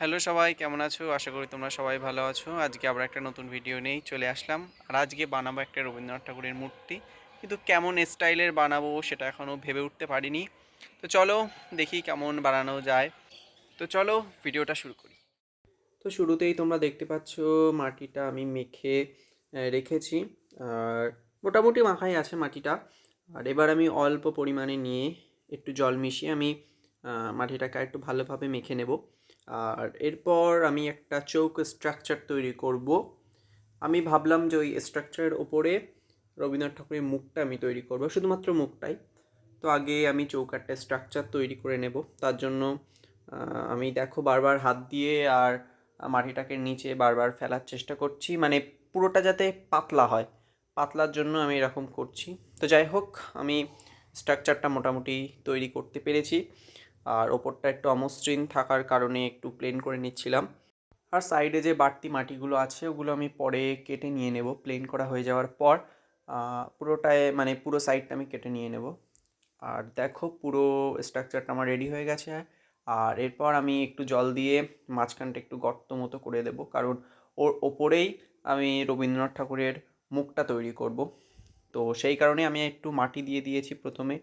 Hello সবাই, কেমন আছো? আশা করি তোমরা সবাই ভালো আছো। আজকে আবার একটা নতুন ভিডিও নিয়েই চলে আসলাম। আর আজকে বানাবো একটা রবীন্দ্রনাথ ঠাকুরের মূর্তি। কিন্তু কেমন স্টাইলের বানাবো সেটা এখনও ভেবে উঠতে পারিনি। তো চলো দেখি কেমন বানানো যায়। তো চলো ভিডিওটা শুরু করি। তো শুরুতেই তোমরা দেখতে পাচ্ছ, মাটিটা আমি মেখে রেখেছি। আর মোটামুটি মাখাই আছে মাটিটা। আর এবার আমি অল্প পরিমাণে নিয়ে একটু জল মিশিয়ে আমি মাটিটাকে একটু ভালোভাবে মেখে নেব। আর এরপর আমি একটা চৌক স্ট্রাকচার তৈরি করব। আমি ভাবলাম যে ওই স্ট্রাকচারের ওপরে রবীন্দ্রনাথ ঠাকুরের মুখটা আমি তৈরি করব, শুধুমাত্র মুখটাই। তো আগে আমি চৌকাটটা স্ট্রাকচার তৈরি করে নেব। তার জন্য আমি দেখো বারবার হাত দিয়ে আর মাটিটাকে নিচে বারবার ফেলার চেষ্টা করছি। মানে পুরোটা যাতে পাতলা হয়, পাতলার জন্য আমি এরকম করছি। তো যাই হোক, আমি স্ট্রাকচারটা মোটামুটি তৈরি করতে পেরেছি। আর ওপরটা একটু অমসৃণ থাকার কারণে একটু প্লেন করে নিচ্ছিলাম। আর সাইডে যে বাড়তি মাটিগুলো আছে, ওগুলো আমি পরে কেটে নিয়ে নেব। প্লেন করা হয়ে যাওয়ার পর পুরোটায় মানে পুরো সাইডটা আমি কেটে নিয়ে নেব। আর দেখো, পুরো স্ট্রাকচারটা আমার রেডি হয়ে গেছে। আর এরপর আমি একটু জল দিয়ে মাঝখানটা একটু গর্ত মতো করে দেবো। কারণ ওর ওপরেই আমি রবীন্দ্রনাথ ঠাকুরের মুখটা তৈরি করব। তো সেই কারণে আমি একটু মাটি দিয়ে দিয়েছি প্রথমে।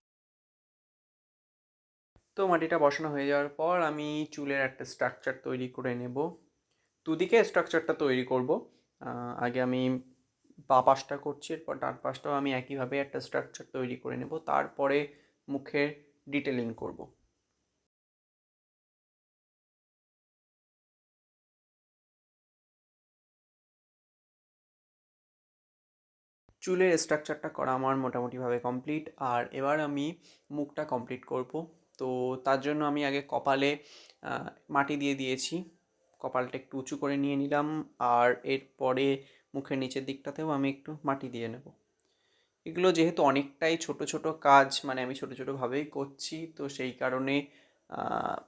তো মাটিটা বসানো হয়ে যাওয়ার পর আমি চুলের একটা স্ট্রাকচার তৈরি করে নেব। দুদিকে স্ট্রাকচারটা তৈরি করব। আগে আমি বা পাশটা করছি, এরপর ডান পাশটাও আমি একইভাবে একটা স্ট্রাকচার তৈরি করে নেব। তারপরে মুখের ডিটেলিং করব। চুলের স্ট্রাকচারটা করা আমার মোটামুটিভাবে কমপ্লিট আর এবার আমি মুখটা কমপ্লিট করব। তো তার জন্য আমি আগে কপালে মাটি দিয়ে দিয়েছি। কপালটা একটু উঁচু করে নিয়ে নিলাম আর এরপরে মুখের নিচের দিকটাতেও আমি একটু মাটি দিয়ে নেব। এগুলো যেহেতু অনেকটাই ছোট ছোট কাজ মানে আমি ছোট ছোটোভাবেই করছি, তো সেই কারণে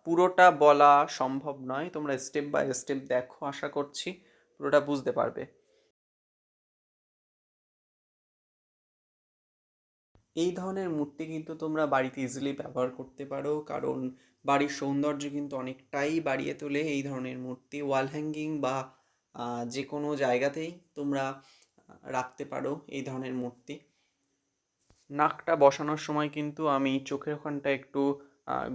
পুরোটা বলা সম্ভব নয়। তোমরা স্টেপ বাই স্টেপ দেখো, আশা করছি, পুরোটা বুঝতে পারবে। এই ধরনের মূর্তি কিন্তু তোমরা বাড়িতে ইজিলি ব্যবহার করতে পারো। কারণ বাড়ির সৌন্দর্য কিন্তু অনেকটাই বাড়িয়ে তোলে এই ধরনের মূর্তি। ওয়াল হ্যাঙ্গিং বা যে কোনো জায়গাতেই তোমরা রাখতে পারো এই ধরনের মূর্তি। নাকটা বসানোর সময় কিন্তু আমি চোখের ওখানটা একটু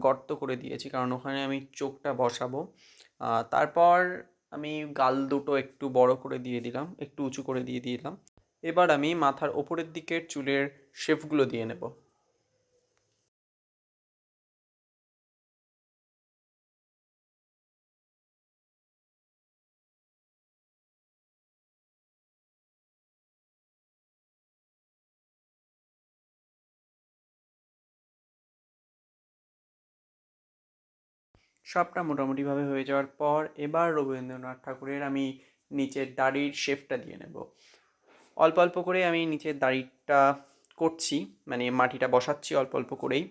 গর্ত করে দিয়েছি। কারণ ওখানে আমি চোখটা বসাবো। তারপর আমি গাল দুটো একটু বড় করে দিয়ে দিলাম, একটু উঁচু করে দিয়ে দিলাম। এবার আমি মাথার ওপরের দিকের চুলের শেপগুলো দিয়ে নেব। সবটা মোটামুটিভাবে হয়ে যাওয়ার পর এবার রবীন্দ্রনাথ ঠাকুরের আমি নিচের দাড়ির শেপটা দিয়ে নেব। অল্প অল্প করে আমি নিচের দাড়িটা করছি মানে মাটিটা বসাচ্ছি অল্প অল্প করেই।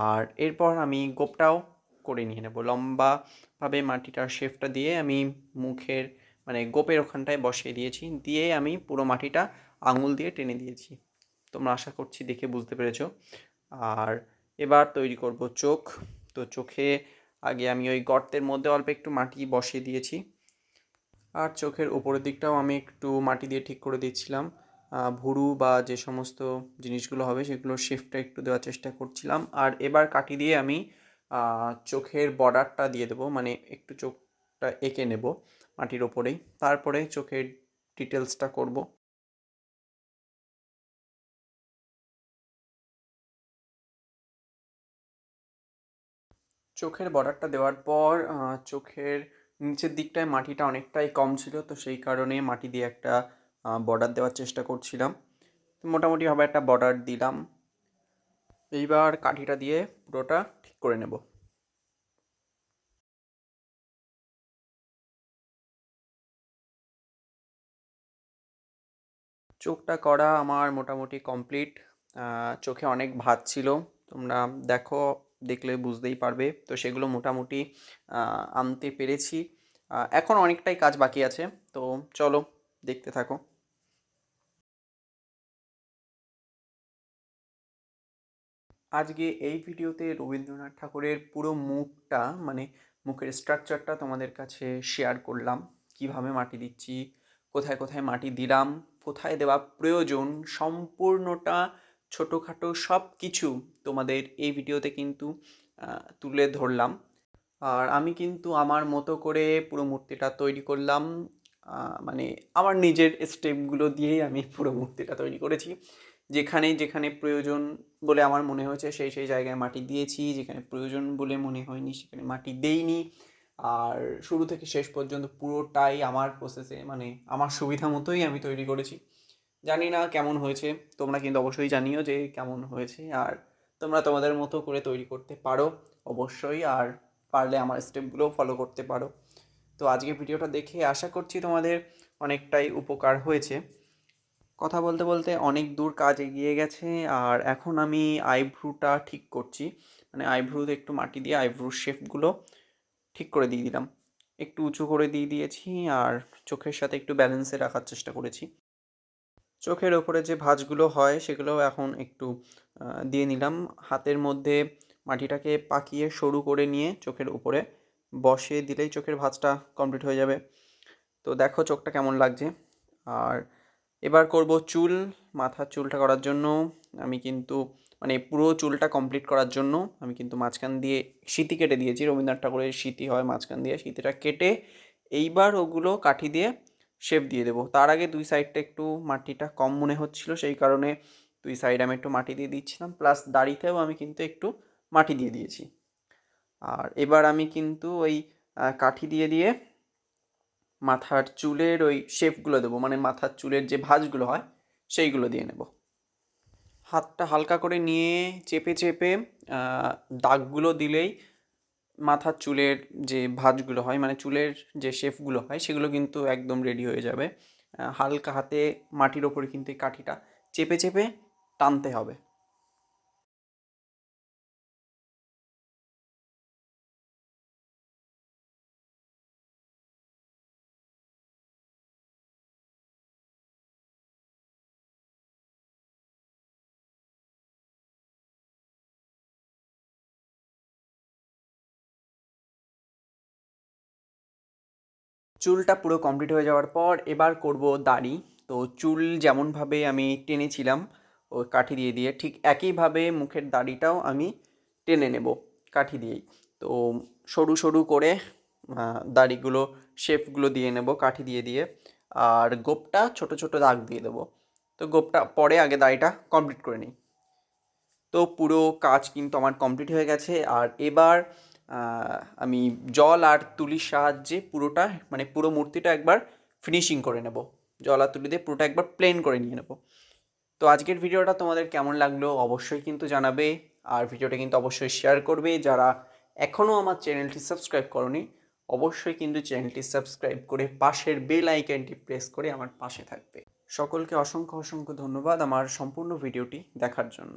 আর এরপর আমি গোপটাও করে নিয়ে নেব। লম্বাভাবে মাটিটার শেপটা দিয়ে আমি মুখের মানে গোপের ওখানটায় বসিয়ে দিয়েছি। দিয়ে আমি পুরো মাটিটা আঙুল দিয়ে টেনে দিয়েছি। তোমরা আশা করছি দেখে বুঝতে পেরেছ। আর এবার তৈরি করব চোখ। তো চোখে আগে আমি ওই গর্তের মধ্যে অল্প একটু মাটি বসিয়ে দিয়েছি। আর চোখের উপরের দিকটাও আমি একটু মাটি দিয়ে ঠিক করে দিচ্ছিলাম। ভুরু বা যে সমস্ত জিনিসগুলো হবে সেগুলোর শেপটা একটু দেওয়ার চেষ্টা করছিলাম। আর এবার কাটি দিয়ে আমি চোখের বর্ডারটা দিয়ে দেবো মানে একটু চোখটা এঁকে নেব মাটির ওপরেই। তারপরে চোখের ডিটেলসটা করব। চোখের বর্ডারটা দেওয়ার পর চোখের নিচের দিকটায় মাটিটা অনেকটাই কম ছিল, তো সেই কারণে মাটি দিয়ে একটা বর্ডার দেওয়ার চেষ্টা করছিলাম। মোটামুটিভাবে একটা বর্ডার দিলাম। এইবার কাঠিটা দিয়ে পুরোটা ঠিক করে নেব। চোখটা করা আমার মোটামুটি কমপ্লিট চোখে অনেক ভাত ছিল। তোমরা দেখো দেখলে বুঝতেই পারবে। তো সেগুলো মোটামুটি আনতে পেরেছি। এখন অনেকটাই কাজ বাকি আছে। তো চলো, দেখতে থাকো। আজকে এই ভিডিওতে রবীন্দ্রনাথ ঠাকুরের পুরো মুখটা মানে মুখের স্ট্রাকচারটা তোমাদের কাছে শেয়ার করলাম। কীভাবে মাটি দিচ্ছি, কোথায় কোথায় মাটি দিলাম, কোথায় দেওয়া প্রয়োজন, সম্পূর্ণটা ছোটোখাটো সব কিছু তোমাদের এই ভিডিওতে কিন্তু তুলে ধরলাম। আর আমি কিন্তু আমার মতো করে পুরো মূর্তিটা তৈরি করলাম মানে আমার নিজের স্টেপগুলো দিয়েই আমি পুরো মূর্তিটা তৈরি করেছি। যেখানে যেখানে প্রয়োজন বলে আমার মনে হয়েছে, সেই সেই জায়গায় মাটি দিয়েছি। যেখানে প্রয়োজন বলে মনে হয়নি, সেখানে মাটি দেইনি। আর শুরু থেকে শেষ পর্যন্ত পুরোটাই আমার প্রসেসে মানে আমার সুবিধা মতোই আমি তৈরি করেছি। জানি না কেমন হয়েছে, তোমরা কিন্তু অবশ্যই জানিও যে কেমন হয়েছে আর তোমরা তোমাদের মতো করে তৈরি করতে পারো অবশ্যই আর পারলে আমার স্টেপগুলো ফলো করতে পারো। তো আজকে ভিডিওটা দেখে আশা করছি তোমাদের অনেকটাই উপকার হয়েছে। কথা বলতে বলতে অনেক দূর কাজ এগিয়ে গেছে আর এখন আমি আইব্রুটা ঠিক করছি। মানে আইব্রুতে একটু মাটি দিয়ে আইব্রুর শেপগুলো ঠিক করে দিয়ে দিলাম। একটু উঁচু করে দিয়ে দিয়েছি আর চোখের সাথে একটু ব্যালেন্সে রাখার চেষ্টা করেছি। চোখের ওপরে যে ভাঁজগুলো হয় সেগুলো এখন একটু দিয়ে নিলাম। হাতের মধ্যে মাটিটাকে পাকিয়ে সরু করে নিয়ে চোখের উপরে বসে দিলেই চোখের ভাঁজটা কমপ্লিট হয়ে যাবে। তো দেখো চোখটা কেমন লাগছে। আর এবার করব চুল, মাথার চুলটা করার জন্য। আমি কিন্তু মানে পুরো চুলটা কমপ্লিট করার জন্য আমি কিন্তু মাঝখান দিয়ে সিতি কেটে দিয়েছি। রবীন্দ্রনাথ ঠাকুরের সিতি হয় মাঝখান দিয়ে সিঁতিটা কেটে এইবার ওগুলো কাঠি দিয়ে শেপ দিয়ে দেবো। তার আগে দুই সাইডটা একটু মাটিটা কম মনে হচ্ছিল, সেই কারণে দুই সাইড আমি একটু মাটি দিয়ে দিচ্ছিলাম। প্লাস দাড়িতেও আমি কিন্তু একটু মাটি দিয়ে দিয়েছি। আর এবার আমি কিন্তু ওই কাঠি দিয়ে দিয়ে মাথার চুলের ওই শেপগুলো দেবো। মানে মাথার চুলের যে ভাঁজগুলো হয়, সেইগুলো দিয়ে নেব। হাতটা হালকা করে নিয়ে চেপে চেপে দাগগুলো দিলেই মাথার চুলের যে ভাঁজগুলো হয় মানে চুলের যে শেফগুলো হয়, সেগুলো কিন্তু একদম রেডি হয়ে যাবে। হালকা হাতে মাটির ওপরে কিন্তু এই কাঠিটা চেপে চেপে টানতে হবে। চুলটা পুরো কমপ্লিট হয়ে যাওয়ার পর এবার করব দাড়ি। তো চুল যেমনভাবে আমি টেনেছিলাম, ও কাঠি দিয়ে দিয়ে ঠিক একইভাবে মুখের দাড়িটাও আমি টেনে নেব কাঠি দিয়েই। তো সরু সরু করে দাড়িগুলো শেপগুলো দিয়ে নেব কাঠি দিয়ে দিয়ে। আর গোপটা ছোট ছোট দাগ দিয়ে দেবো। তো গোপটা পরে আগে দাড়িটা কমপ্লিট করে নিই। তো পুরো কাজ কিন্তু আমার কমপ্লিট হয়ে গেছে। আর এবার আমি জল আর তুলির সাহায্যে পুরোটা মানে পুরো মূর্তিটা একবার ফিনিশিং করে নেব। জল আর তুলি দিয়ে পুরোটা একবার প্লেন করে নিয়ে নেব। তো আজকের ভিডিওটা তোমাদের কেমন লাগল অবশ্যই কিন্তু জানাবে। আর ভিডিওটা কিন্তু অবশ্যই শেয়ার করবে। যারা এখনও আমার চ্যানেলটি সাবস্ক্রাইব করনি, অবশ্যই কিন্তু চ্যানেলটি সাবস্ক্রাইব করে পাশের বেল আইকনটি প্রেস করে আমার পাশে থাকবে। সকলকে অসংখ্য অসংখ্য ধন্যবাদ আমার সম্পূর্ণ ভিডিওটি দেখার জন্য।